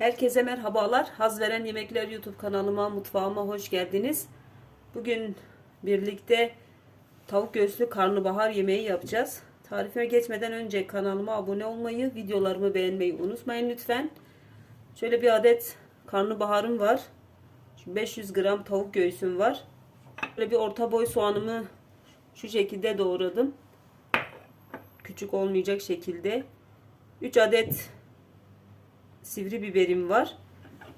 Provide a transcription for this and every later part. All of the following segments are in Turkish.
Herkese merhabalar. Haz veren yemekler YouTube kanalıma, mutfağıma hoş geldiniz. Bugün birlikte tavuk göğüslü karnabahar yemeği yapacağız. Tarifime geçmeden önce kanalıma abone olmayı, videolarımı beğenmeyi unutmayın lütfen. Şöyle bir adet karnabaharım var. Şu 500 gram tavuk göğsüm var. Böyle bir orta boy soğanımı şu şekilde doğradım. Küçük olmayacak şekilde. 3 adet sivri biberim var.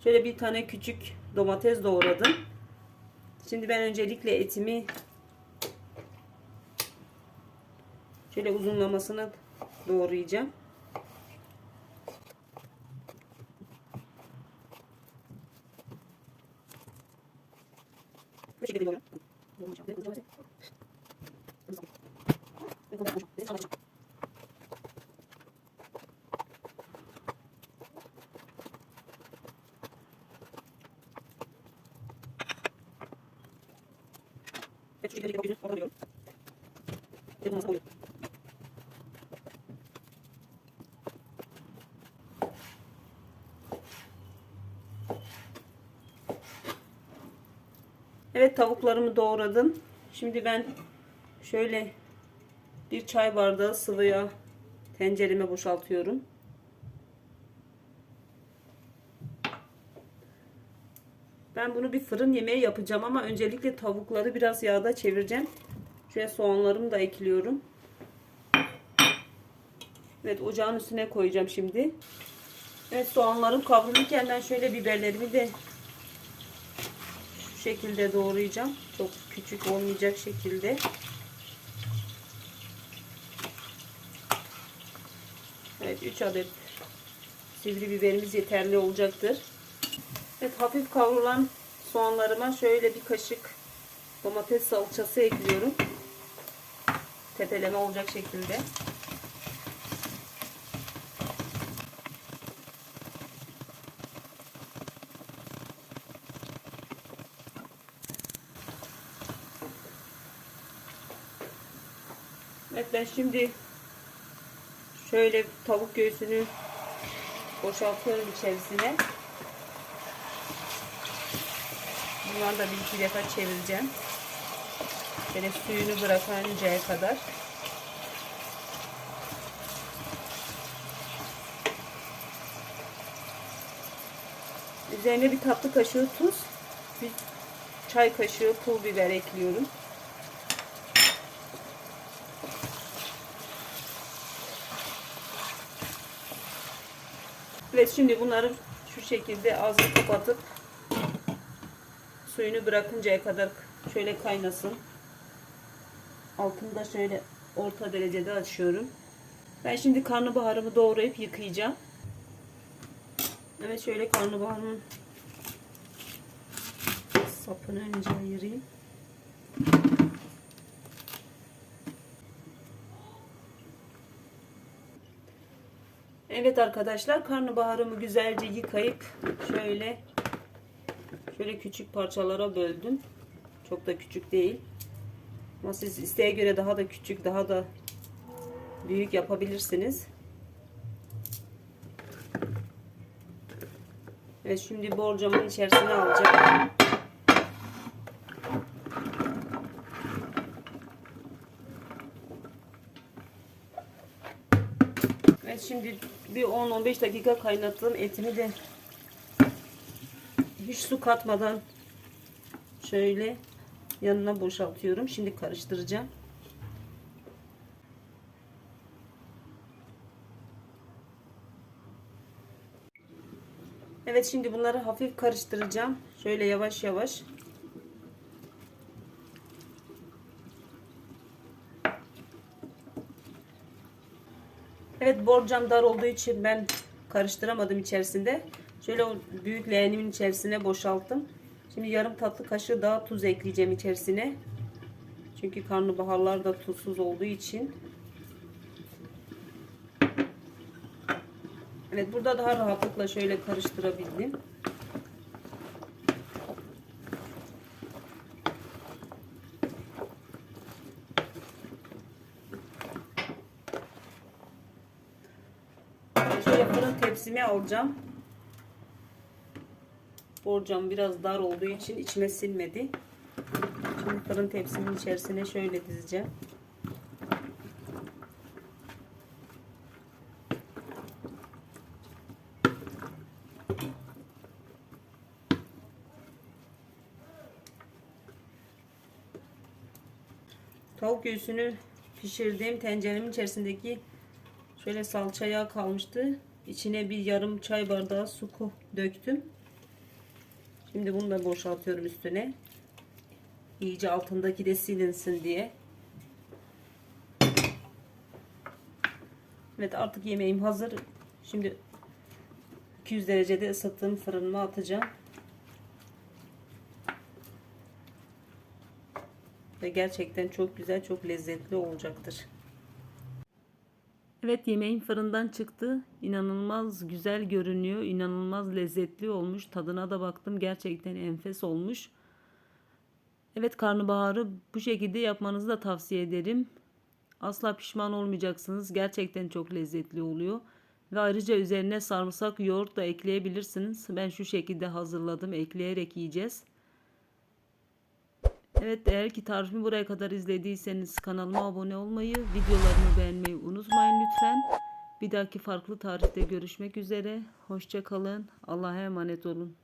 Şöyle bir tane küçük domates doğradım. Şimdi ben öncelikle etimi şöyle uzunlamasına doğrayacağım. Bu şekilde doğruyorum. Evet, tavuklarımı doğradım. Şimdi ben şöyle bir çay bardağı sıvı yağ tencereme boşaltıyorum. Ben bunu bir fırın yemeği yapacağım ama öncelikle tavukları biraz yağda çevireceğim. Şuraya soğanlarımı da ekliyorum. Evet ocağın üstüne koyacağım şimdi. Evet soğanlarım kavrulurken ben şöyle biberlerimi de şu şekilde doğrayacağım. Çok küçük olmayacak şekilde. Evet 3 adet sivri biberimiz yeterli olacaktır. Evet hafif kavrulan soğanlarıma şöyle bir kaşık domates salçası ekliyorum. Tepeleme olacak şekilde. Evet ben şimdi şöyle tavuk göğsünü boşaltıyorum içerisine. Bunları da bir iki defa çevireceğim. Böyle suyunu bırakıncaya kadar. Üzerine bir tatlı kaşığı tuz, bir çay kaşığı pul biber ekliyorum. Evet şimdi bunları şu şekilde ağzını kapatıp suyunu bırakıncaya kadar şöyle kaynasın. Altını da şöyle orta derecede açıyorum. Ben şimdi karnabaharımı doğrayıp yıkayacağım. Evet şöyle karnabaharımın sapını önce ayırayım. Evet arkadaşlar karnabaharımı güzelce yıkayıp şöyle şöyle küçük parçalara böldüm. Çok da küçük değil. Ama siz isteğe göre daha da küçük, daha da büyük yapabilirsiniz. Evet şimdi borcamın içerisine alacağım. Evet şimdi bir 10-15 dakika kaynattığım etimi de hiç su katmadan şöyle yanına boşaltıyorum. Şimdi karıştıracağım. Evet şimdi bunları hafif karıştıracağım. Şöyle yavaş yavaş. Evet borcam dar olduğu için ben karıştıramadım içerisinde. Şöyle o büyük leğenimin içerisine boşalttım. Şimdi yarım tatlı kaşığı daha tuz ekleyeceğim içerisine. Çünkü karnabaharlar da tuzsuz olduğu için. Evet burada daha rahatlıkla şöyle karıştırabildim. Şöyle fırın tepsime alacağım. Borcam biraz dar olduğu için içime sinmedi. Şimdi fırın tepsinin içerisine şöyle dizeceğim. Tavuk göğsünü pişirdiğim tenceremin içerisindeki şöyle salça yağı kalmıştı. İçine bir yarım çay bardağı su döktüm. Şimdi bunu da boşaltıyorum üstüne. İyice altındaki de silinsin diye. Evet artık yemeğim hazır. Şimdi 200 derecede ısıttığım fırınıma atacağım. Ve gerçekten çok güzel, çok lezzetli olacaktır. Evet yemeğim fırından çıktı. İnanılmaz güzel görünüyor. İnanılmaz lezzetli olmuş. Tadına da baktım. Gerçekten enfes olmuş. Evet karnabaharı bu şekilde yapmanızı da tavsiye ederim. Asla pişman olmayacaksınız. Gerçekten çok lezzetli oluyor. Ve ayrıca üzerine sarımsak, yoğurt da ekleyebilirsiniz. Ben şu şekilde hazırladım. Ekleyerek yiyeceğiz. Evet eğer ki tarifimi buraya kadar izlediyseniz kanalıma abone olmayı, videolarımı beğenmeyi unutmayın. Bir dahaki farklı tarifte görüşmek üzere. Hoşça kalın. Allah'a emanet olun.